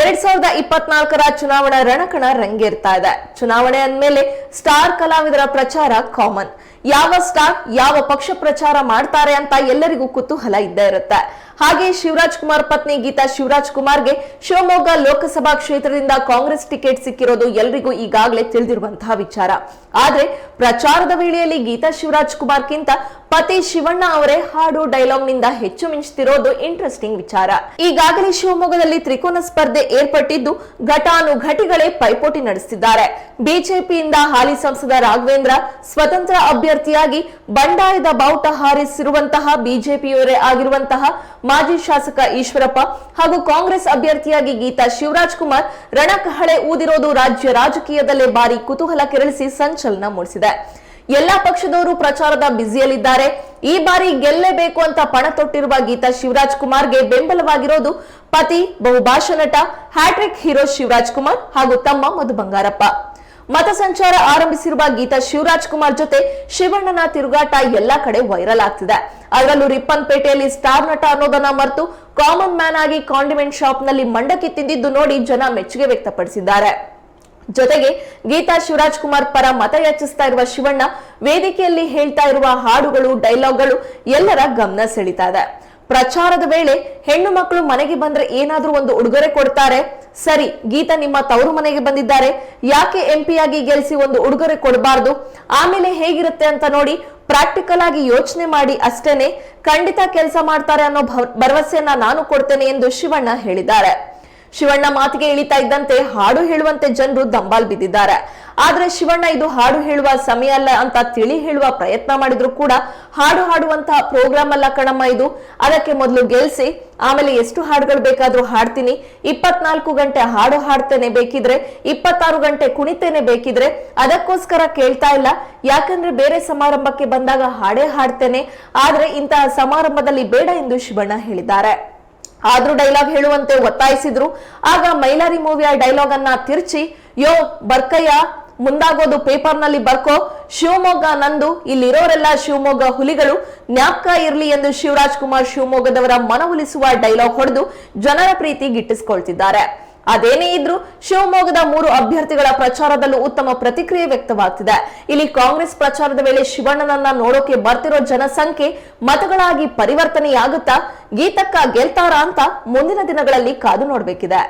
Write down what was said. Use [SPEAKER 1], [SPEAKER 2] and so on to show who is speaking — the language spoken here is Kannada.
[SPEAKER 1] ಎರಡ್ ಸಾವಿರದ ಇಪ್ಪತ್ನಾಲ್ಕರ ಚುನಾವಣಾ ರಣಕಣ ರಂಗೇರ್ತಾ ಇದೆ. ಚುನಾವಣೆ ಅಂದ್ಮೇಲೆ ಸ್ಟಾರ್ ಕಲಾವಿದರ ಪ್ರಚಾರ ಕಾಮನ್. ಯಾವ ಸ್ಟಾರ್ ಯಾವ ಪಕ್ಷ ಪ್ರಚಾರ ಮಾಡ್ತಾರೆ ಅಂತ ಎಲ್ಲರಿಗೂ ಕುತೂಹಲ ಇದ್ದೇ ಇರುತ್ತೆ. ಹಾಗೆ ಶಿವರಾಜ್ ಕುಮಾರ್ ಪತ್ನಿ ಗೀತಾ ಶಿವರಾಜ್ ಕುಮಾರ್ಗೆ ಶಿವಮೊಗ್ಗ ಲೋಕಸಭಾ ಕ್ಷೇತ್ರದಿಂದ ಕಾಂಗ್ರೆಸ್ ಟಿಕೆಟ್ ಸಿಕ್ಕಿರೋದು ಎಲ್ರಿಗೂ ಈಗಾಗಲೇ ತಿಳಿದಿರುವಂತಹ ವಿಚಾರ. ಆದ್ರೆ ಪ್ರಚಾರದ ವೇಳೆಯಲ್ಲಿ ಗೀತಾ ಶಿವರಾಜ್ ಕುಮಾರ್ಗಿಂತ ಪತಿ ಶಿವಣ್ಣ ಅವರೇ ಹಾಡು ಡೈಲಾಗ್ನಿಂದ ಹೆಚ್ಚು ಮಿಂಚುತ್ತಿರೋದು ಇಂಟ್ರೆಸ್ಟಿಂಗ್ ವಿಚಾರ. ಈಗಾಗಲೇ ಶಿವಮೊಗ್ಗದಲ್ಲಿ ತ್ರಿಕೋನ ಸ್ಪರ್ಧೆ ಏರ್ಪಟ್ಟಿದ್ದು ಘಟಾನುಘಟಿಗಳೇ ಪೈಪೋಟಿ ನಡೆಸಿದ್ದಾರೆ ಬಿಜೆಪಿಯಿಂದ ಹಾಲಿ ಸಂಸದ ರಾಘವೇಂದ್ರ ಸ್ವತಂತ್ರ ಅಭ್ಯರ್ಥಿಯಾಗಿ ಬಂಡಾಯದ ಬಾವುಟ ಹಾರಿಸಿರುವಂತಹ ಬಿಜೆಪಿಯವರೇ ಆಗಿರುವಂತಹ ಮಾಜಿ ಶಾಸಕ ಈಶ್ವರಪ್ಪ ಹಾಗೂ ಕಾಂಗ್ರೆಸ್ ಅಭ್ಯರ್ಥಿಯಾಗಿ ಗೀತಾ ಶಿವರಾಜ್ ಕುಮಾರ್ ರಣಕಹಳೆ ಊದಿರೋದು ರಾಜ್ಯ ರಾಜಕೀಯದಲ್ಲೇ ಭಾರಿ ಕುತೂಹಲ ಕೆರಳಿಸಿ ಸಂಚಲನ ಮೂಡಿಸಿದೆ. ಎಲ್ಲಾ ಪಕ್ಷದವರು ಪ್ರಚಾರದ ಬ್ಯುಸಿಯಲ್ಲಿದ್ದಾರೆ. ಈ ಬಾರಿ ಗೆಲ್ಲೇಬೇಕು ಅಂತ ಪಣ ತೊಟ್ಟಿರುವ ಗೀತಾ ಶಿವರಾಜ್ ಕುಮಾರ್ಗೆ ಬೆಂಬಲವಾಗಿರೋದು ಪತಿ, ಬಹುಭಾಷಾ ನಟ, ಹ್ಯಾಟ್ರಿಕ್ ಹೀರೋ ಶಿವರಾಜ್ ಕುಮಾರ್ ಹಾಗೂ ತಮ್ಮ ಮಧು ಬಂಗಾರಪ್ಪ. ಮತ ಸಂಚಾರ ಆರಂಭಿಸಿರುವ ಗೀತಾ ಶಿವರಾಜ್ ಕುಮಾರ್ ಜೊತೆ ಶಿವಣ್ಣನ ತಿರುಗಾಟ ಎಲ್ಲಾ ಕಡೆ ವೈರಲ್ ಆಗ್ತಿದೆ. ಅದರಲ್ಲೂ ರಿಪ್ಪನ್ಪೇಟೆಯಲ್ಲಿ ಸ್ಟಾರ್ ನಟ ಅನ್ನೋದನ್ನ ಮರೆತು ಕಾಮನ್ ಮ್ಯಾನ್ ಆಗಿ ಕಾಂಡಿಮೆಂಟ್ ಶಾಪ್ನಲ್ಲಿ ಮಂಡಕ್ಕಿ ತಿಂದಿದ್ದು ನೋಡಿ ಜನ ಮೆಚ್ಚುಗೆ ವ್ಯಕ್ತಪಡಿಸಿದ್ದಾರೆ. ಜೊತೆಗೆ ಗೀತಾ ಶಿವರಾಜ್ ಕುಮಾರ್ ಪರ ಮತ ಯಾಚಿಸ್ತಾ ಇರುವ ಶಿವಣ್ಣ ವೇದಿಕೆಯಲ್ಲಿ ಹೇಳ್ತಾ ಇರುವ ಹಾಡುಗಳು ಡೈಲಾಗ್ಗಳು ಎಲ್ಲರ ಗಮನ ಸೆಳೀತಾ ಇದೆ. ಪ್ರಚಾರದ ವೇಳೆ ಹೆಣ್ಣು ಮಕ್ಕಳು ಮನೆಗೆ ಬಂದ್ರೆ ಏನಾದ್ರೂ ಒಂದು ಉಡುಗೊರೆ ಕೊಡ್ತಾರೆ. ಸರಿ, ಗೀತಾ ನಿಮ್ಮ ತವರು ಮನೆಗೆ ಬಂದಿದ್ದಾರೆ. ಯಾಕೆ ಎಂಪಿಯಾಗಿ ಗೆಲ್ಸಿ ಒಂದು ಉಡುಗೊರೆ ಕೊಡಬಾರ್ದು? ಆಮೇಲೆ ಹೇಗಿರುತ್ತೆ ಅಂತ ನೋಡಿ ಪ್ರಾಕ್ಟಿಕಲ್ ಆಗಿ ಯೋಚನೆ ಮಾಡಿ ಅಷ್ಟೇನೆ ಖಂಡಿತ ಕೆಲಸ ಮಾಡ್ತಾರೆ ಅನ್ನೋ ಭರವಸೆಯನ್ನ ನಾನು ಕೊಡ್ತೇನೆ ಎಂದು ಶಿವಣ್ಣ ಹೇಳಿದ್ದಾರೆ. ಶಿವಣ್ಣ ಮಾತಿಗೆ ಇಳಿತಾ ಇದ್ದಂತೆ ಹಾಡು ಹೇಳುವಂತೆ ಜನರು ದಂಬಾಲ್ ಬಿದ್ದಿದ್ದಾರೆ. ಆದ್ರೆ ಶಿವಣ್ಣ ಇದು ಹಾಡು ಹೇಳುವ ಸಮಯ ಅಲ್ಲ ಅಂತ ತಿಳಿ ಹೇಳುವ ಪ್ರಯತ್ನ ಮಾಡಿದ್ರು ಕೂಡ ಹಾಡು ಹಾಡುವಂತಹ ಪ್ರೋಗ್ರಾಮ್ ಅಲ್ಲ ಕಣಮ್ಮ ಇದು. ಅದಕ್ಕೆ ಮೊದಲು ಗೆಲ್ಸಿ, ಆಮೇಲೆ ಎಷ್ಟು ಹಾಡುಗಳು ಬೇಕಾದ್ರೂ ಹಾಡ್ತೀನಿ. ಇಪ್ಪತ್ನಾಲ್ಕು ಗಂಟೆ ಹಾಡು ಹಾಡ್ತೇನೆ ಬೇಕಿದ್ರೆ, ಇಪ್ಪತ್ತಾರು ಗಂಟೆ ಕುಣಿತೇನೆ ಬೇಕಿದ್ರೆ ಅದಕ್ಕೋಸ್ಕರ ಕೇಳ್ತಾ ಇಲ್ಲ. ಯಾಕಂದ್ರೆ ಬೇರೆ ಸಮಾರಂಭಕ್ಕೆ ಬಂದಾಗ ಹಾಡೇ ಹಾಡ್ತೇನೆ. ಆದ್ರೆ ಇಂತಹ ಸಮಾರಂಭದಲ್ಲಿ ಬೇಡ ಎಂದು ಶಿವಣ್ಣ ಹೇಳಿದ್ದಾರೆ. ಆದ್ರೂ ಡೈಲಾಗ್ ಹೇಳುವಂತೆ ಒತ್ತಾಯಿಸಿದ್ರು. ಆಗ ಮೈಲಾರಿ ಮೂವಿಯ ಡೈಲಾಗ್ ಅನ್ನ ತಿರ್ಚಿ, ಯೋ, ಬರ್ಕಯ್ಯ, ಮುಂದಾಗೋದು ಪೇಪರ್ನಲ್ಲಿ ಬರ್ಕೋ. ಶಿವಮೊಗ್ಗ ನಂದು, ಇಲ್ಲಿರೋರೆಲ್ಲ ಶಿವಮೊಗ್ಗ ಹುಲಿಗಳು. ಜ್ಞಾಪಕ ಇರ್ಲಿ ಎಂದು ಶಿವರಾಜ್ ಕುಮಾರ್ ಶಿವಮೊಗ್ಗದವರ ಮನವೊಲಿಸುವ ಡೈಲಾಗ್ ಹೊಡೆದು ಜನರ ಪ್ರೀತಿ ಗಿಟ್ಟಿಸಿಕೊಳ್ತಿದ್ದಾರೆ. ಅದೇನೇ ಇದ್ರೂ ಶಿವಮೊಗ್ಗದ ಮೂರು ಅಭ್ಯರ್ಥಿಗಳ ಪ್ರಚಾರದಲ್ಲೂ ಉತ್ತಮ ಪ್ರತಿಕ್ರಿಯೆ ವ್ಯಕ್ತವಾಗ್ತಿದೆ. ಇಲ್ಲಿ ಕಾಂಗ್ರೆಸ್ ಪ್ರಚಾರದ ವೇಳೆ ಶಿವಣ್ಣನನ್ನ ನೋಡೋಕೆ ಬರ್ತಿರೋ ಜನಸಂಖ್ಯೆ ಮತಗಳಾಗಿ ಪರಿವರ್ತನೆಯಾಗುತ್ತಾ ಗೀತಕ್ಕ ಗೆಲ್ತಾರಾ ಅಂತ ಮುಂದಿನ ದಿನಗಳಲ್ಲಿ ಕಾದು ನೋಡ್ಬೇಕಿದೆ.